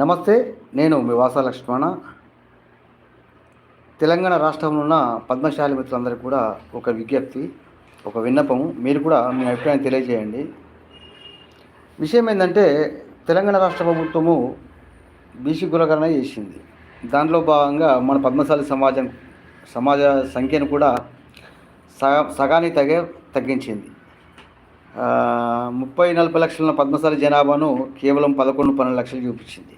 నమస్తే నేను మీ వాస లక్ష్మణ. తెలంగాణ రాష్ట్రంలో ఉన్న పద్మశాలి మిత్రులందరికీ కూడా ఒక విజ్ఞప్తి ఒక విన్నపం. మీరు కూడా మీ అభిప్రాయం తెలియజేయండి. విషయం ఏంటంటే తెలంగాణ రాష్ట్ర ప్రభుత్వము బీసీ కులకరణ చేసింది. దాంట్లో భాగంగా మన పద్మశాలి సమాజం సమాజ సంఖ్యను కూడా సగ సగానికి తగే తగ్గించింది. ముప్పై నలభై లక్షల పద్మశాలి జనాభాను కేవలం పదకొండు పన్నెండు లక్షలు చూపించింది.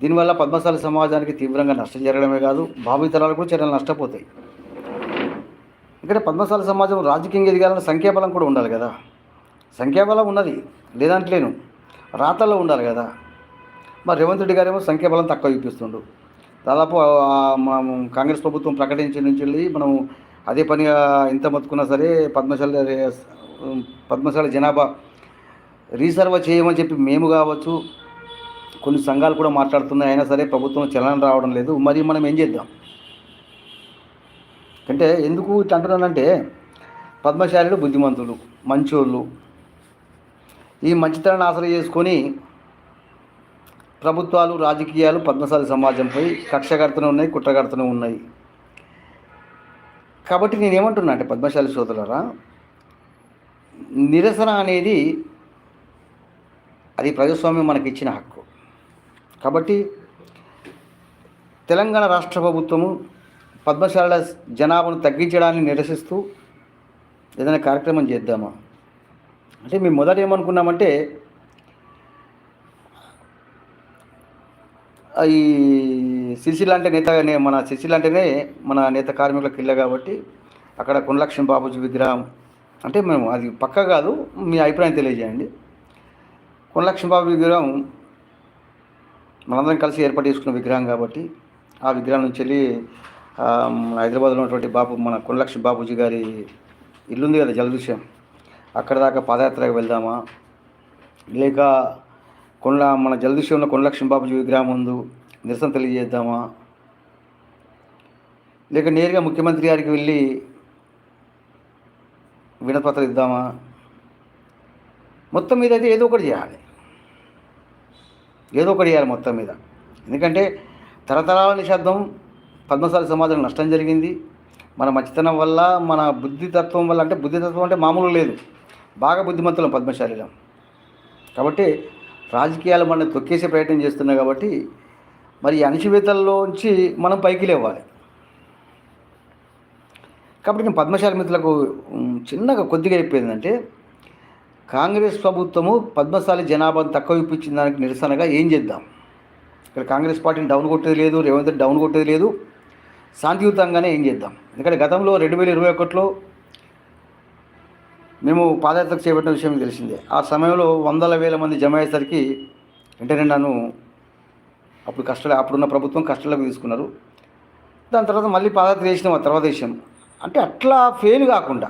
దీనివల్ల పద్మశాలి సమాజానికి తీవ్రంగా నష్టం జరగడమే కాదు భావితరాలు కూడా చర్యలు నష్టపోతాయి. ఇక్కడ పద్మశాలి సమాజం రాజకీయంగా ఎదగాలని సంఖ్యాబలం కూడా ఉండాలి కదా. సంఖ్యాబలం ఉన్నది లేదంటలేను. రాతల్లో ఉండాలి కదా. మరి రేవంత్ రెడ్డి గారేమో సంఖ్యాబలం తక్కువ చూపిస్తుండు. దాదాపు మనం కాంగ్రెస్ ప్రభుత్వం ప్రకటించిన నుంచి వెళ్ళి మనం అదే పనిగా ఎంత మొత్తుకున్నా సరే పద్మశాలి పద్మశాల జనాభా రీసర్వ్ చేయమని చెప్పి మేము కావచ్చు కొన్ని సంఘాలు కూడా మాట్లాడుతున్నాయి. అయినా సరే ప్రభుత్వం చలనం రావడం లేదు. మరి మనం ఏం చేద్దాం? అంటే ఎందుకు ఇట్లా అంటున్నానంటే పద్మశాలిలు బుద్ధిమంతులు మంచోళ్ళు ఈ మంచితనాన్ని ఆసరా చేసుకొని ప్రభుత్వాలు రాజకీయాలు పద్మశాలి సమాజంపై కక్ష కడుతూనే ఉన్నాయి కుట్ర కడుతూనే ఉన్నాయి. కాబట్టి నేనేమంటున్నా అంటే పద్మశాలి సోదరులరా నిరసన అనేది అది ప్రజాస్వామ్యం మనకి ఇచ్చిన హక్కు. కాబట్టి తెలంగాణ రాష్ట్ర ప్రభుత్వము పద్మశాల జనాభాను తగ్గించడాన్ని నిరసిస్తూ ఏదైనా కార్యక్రమం చేద్దామా? అంటే మేము మొదట ఏమనుకున్నామంటే ఈ సిరిసిల్ల అంటే నేత మన సిరిసిల్ల అంటేనే మన నేత కార్మికులకు ఇళ్ళ కాబట్టి అక్కడ కొండలక్ష్మి బాబుజీ విగ్రహం. అంటే మేము అది పక్క కాదు మీ అభిప్రాయం తెలియజేయండి. కొండలక్ష్మి బాబు విగ్రహం మనందరం కలిసి ఏర్పాటు చేసుకున్న విగ్రహం కాబట్టి ఆ విగ్రహం నుంచి వెళ్ళి హైదరాబాద్లో ఉన్నటువంటి బాబు మన కొనలక్ష్మి బాబుజీ గారి ఇల్లు ఉంది కదా జలదృశ్యం. అక్కడ దాకా పాదయాత్రకు వెళ్దామా? లేక కొండ మన జలదృశ్యం ఉన్న కొండలక్ష్మి బాబుజీ విగ్రహం ముందు నిరసన తెలియజేద్దామా? లేక నేరుగా ముఖ్యమంత్రి గారికి వెళ్ళి వినపత్రం ఇద్దామా? మొత్తం మీద అయితే ఏదో ఒకటి చేయాలి. ఏదో ఒకటి చేయాలి మొత్తం మీద. ఎందుకంటే తరతరాల నిశ్శబ్దం పద్మశాలి సమాజం నష్టం జరిగింది. మన మంచితనం వల్ల మన బుద్ధితత్వం వల్ల అంటే బుద్ధితత్వం అంటే మామూలు లేదు. బాగా బుద్ధిమంతులం పద్మశాలిలం. కాబట్టి రాజకీయాలు మనం తొక్కేసే ప్రయత్నం చేస్తున్నాయి కాబట్టి మరి అణచివేతల్లోంచి మనం పైకి లేవాలి. కాబట్టి నేను పద్మశాలి మిత్రులకు చిన్నగా కొద్దిగా చెప్పేందంటే కాంగ్రెస్ ప్రభుత్వము పద్మశాలి జనాభాను తక్కువ ఇప్పించిన దానికి నిరసనగా ఏం చేద్దాం? ఇక్కడ కాంగ్రెస్ పార్టీని డౌన్ కొట్టేది లేదు రేవంత్ రెడ్డి డౌన్ కొట్టేది లేదు. శాంతియుతంగానే ఏం చేద్దాం? ఎందుకంటే గతంలో రెండు వేల ఇరవై ఒకటిలో మేము పాదయాత్రకు చేపట్టిన విషయం తెలిసిందే. ఆ సమయంలో వందల వేల మంది జమ అయ్యేసరికి వెంటనే నన్ను అప్పుడు కష్టాలు అప్పుడున్న ప్రభుత్వం కష్టాలకు తీసుకున్నారు. దాని తర్వాత మళ్ళీ పాదయాత్ర చేసినాం ఆ తర్వాత విషయం అంటే అట్లా ఫెయిల్ కాకుండా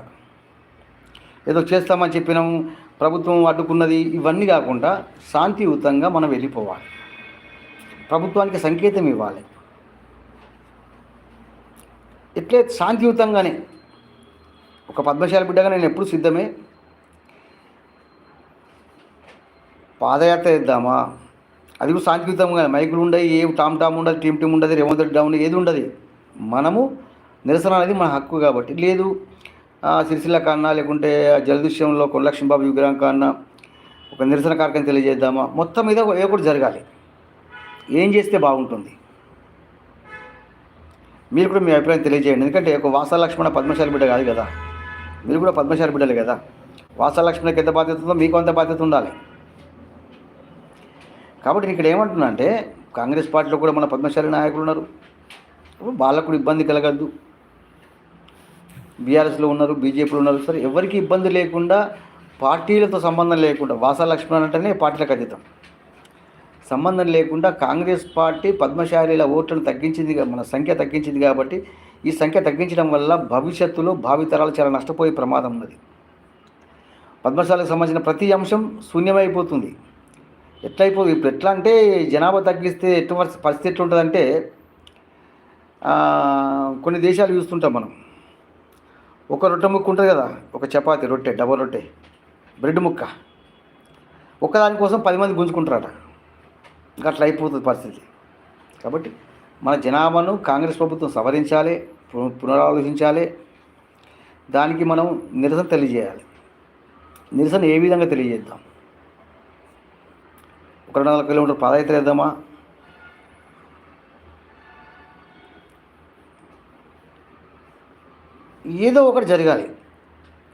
ఏదో చేస్తామని చెప్పినాము ప్రభుత్వం అడ్డుకున్నది ఇవన్నీ కాకుండా శాంతియుతంగా మనం వెళ్ళిపోవాలి. ప్రభుత్వానికి సంకేతం ఇవ్వాలి. ఇట్లే శాంతియుతంగానే ఒక పద్మశాల బిడ్డగా నేను ఎప్పుడు సిద్ధమే? పాదయాత్ర చేద్దామా? అది కూడా శాంతియుతంగా మైకులు ఉండవు ఏ టామ్ టామ్ ఉండదు టీమ్ టీమ్ ఉండదు రేవంత్ రెడ్డి డౌన్ ఏది ఉండదు. మనము నిరసన అనేది మన హక్కు కాబట్టి. లేదు సిరిసిల్ల కన్నా లేకుంటే జలదృశ్యంలో కొండలక్ష్మి బాబు విగ్రహం కన్నా ఒక నిరసన కార్యక్రమం తెలియజేద్దామా? మొత్తం మీద ఏ జరగాలి. ఏం చేస్తే బాగుంటుంది? మీరు కూడా మీ అభిప్రాయం తెలియజేయండి. ఎందుకంటే ఒక వాసా లక్ష్మణ పద్మశాలి బిడ్డ కాదు కదా. మీరు కూడా పద్మశాలి బిడ్డలు కదా. వాసా లక్ష్మణకి ఎంత బాధ్యత ఉందో మీకు అంత బాధ్యత ఉండాలి. కాబట్టి ఇక్కడ ఏమంటున్నా అంటే కాంగ్రెస్ పార్టీలో కూడా మన పద్మశాలి నాయకులు ఉన్నారు. వాళ్ళకు కూడా ఇబ్బంది కలగద్దు. బీఆర్ఎస్లో ఉన్నారు బీజేపీలో ఉన్నారు సరే ఎవరికి ఇబ్బంది లేకుండా పార్టీలతో సంబంధం లేకుండా వాసా లక్ష్మణ్ అంటేనే పార్టీలకు అతీతం. సంబంధం లేకుండా కాంగ్రెస్ పార్టీ పద్మశాలీల ఓట్లను తగ్గించింది మన సంఖ్య తగ్గించింది కాబట్టి ఈ సంఖ్య తగ్గించడం వల్ల భవిష్యత్తులో భావితరాలు చాలా నష్టపోయే ప్రమాదం ఉన్నది. పద్మశాలకు సంబంధించిన ప్రతి అంశం శూన్యమైపోతుంది. ఎట్లయిపోతుంది ఇప్పుడు ఎట్లా అంటే జనాభా తగ్గిస్తే ఎటువంటి పరిస్థితి ఎట్లుంటుందంటే కొన్ని దేశాలు చూస్తుంటాం మనం. ఒక రొట్టె ముక్క ఉంటుంది కదా ఒక చపాతి రొట్టె డబల్ రొట్టె బ్రెడ్ ముక్క. ఒక్కదానికోసం పది మంది గుంజుకుంటారట. ఇంకా అట్లా అయిపోతుంది పరిస్థితి. కాబట్టి మన జనాభాను కాంగ్రెస్ ప్రభుత్వం సవరించాలి పునరాలోచించాలి. దానికి మనం నిరసన తెలియజేయాలి. నిరసన ఏ విధంగా తెలియజేద్దాం? ఒక రెండు వందల కిలోమీటర్ పాదయాత్ర వేద్దామా ఏదో ఒకటి జరగాలి.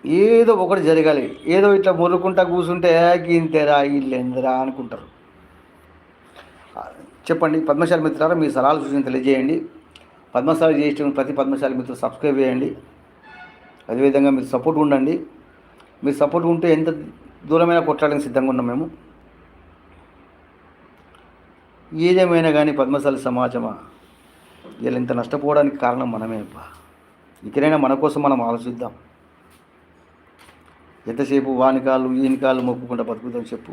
ఏదో ఒకటి జరగాలి. ఏదో ఇట్లా మొరుకుంటా కూర్చుంటే గింతేరా ఇల్లెందరా అనుకుంటారు. చెప్పండి పద్మశాల మిత్రులారా మీ సలహాలు సూచన తెలియజేయండి. పద్మశాల చేసిన ప్రతి పద్మశాల మిత్రులు సబ్స్క్రైబ్ చేయండి. అదేవిధంగా మీరు సపోర్ట్ ఉండండి. మీరు సపోర్ట్ ఉంటే ఎంత దూరమైనా కొట్లాడడానికి సిద్ధంగా ఉన్నాం మేము. ఏదేమైనా కానీ పద్మశాలి సమాజమా? వీళ్ళు ఇంత నష్టపోవడానికి కారణం మనమే అబ్బా ఇకనైనా మన కోసం మనం ఆలోచిద్దాం. ఎంతసేపు వానికాలు ఈనికాలు మొక్కుకుంటా బతుకుతాం చెప్పు.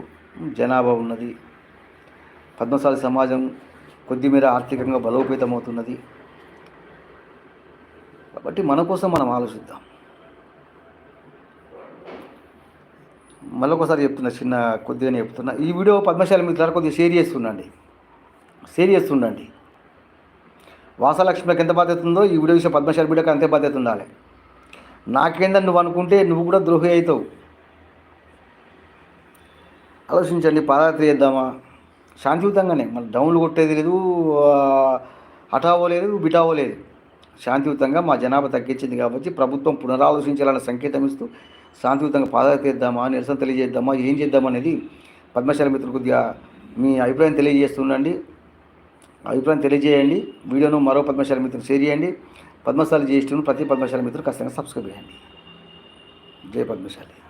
జనాభా ఉన్నది. పద్మశాలి సమాజం కొద్దిమేర ఆర్థికంగా బలోపేతమవుతున్నది. కాబట్టి మన కోసం మనం ఆలోచిద్దాం. మళ్ళొకసారి చెప్తున్నా చిన్న కొద్దిగానే చెప్తున్నా. ఈ వీడియో పద్మశాలి మిత్రులు కొద్దిగా షేర్ చేస్తుండండి. షేర్ చేస్తుండండి. వాసలక్ష్మికి ఎంత బాధ్యత ఉందో ఈ వీడియో విషయం పద్మశాలి బిడ్డకు అంతే బాధ్యత ఉండాలి. నాకేందని నువ్వు అనుకుంటే నువ్వు కూడా ద్రోహి అవుతావు. ఆలోచించండి పాదయాత్ర చేద్దామా? శాంతియుతంగానే మన డౌన్లు కొట్టేది లేదు ఆ, హఠావో లేదు బిటావో లేదు. శాంతియుతంగా మా జనాభా తగ్గించింది కాబట్టి ప్రభుత్వం పునరాలోచించాలన్న సంకేతం ఇస్తూ శాంతియుతంగా పాదయాత్ర చేద్దామా నిరసన తెలియజేద్దామా ఏం చేద్దామనేది పద్మశాలి మిత్రులు కొద్దిగా మీ అభిప్రాయం తెలియజేస్తుండండి అభిప్రాయం తెలియజేయండి. వీడియోను మరో పద్మశాల మిత్రులు షేర్ చేయండి. పద్మశాలి జ్యేష్ఠులను ప్రతి పద్మశాల మిత్రులు ఖచ్చితంగా సబ్స్క్రైబ్ చేయండి. జయ పద్మశాలి.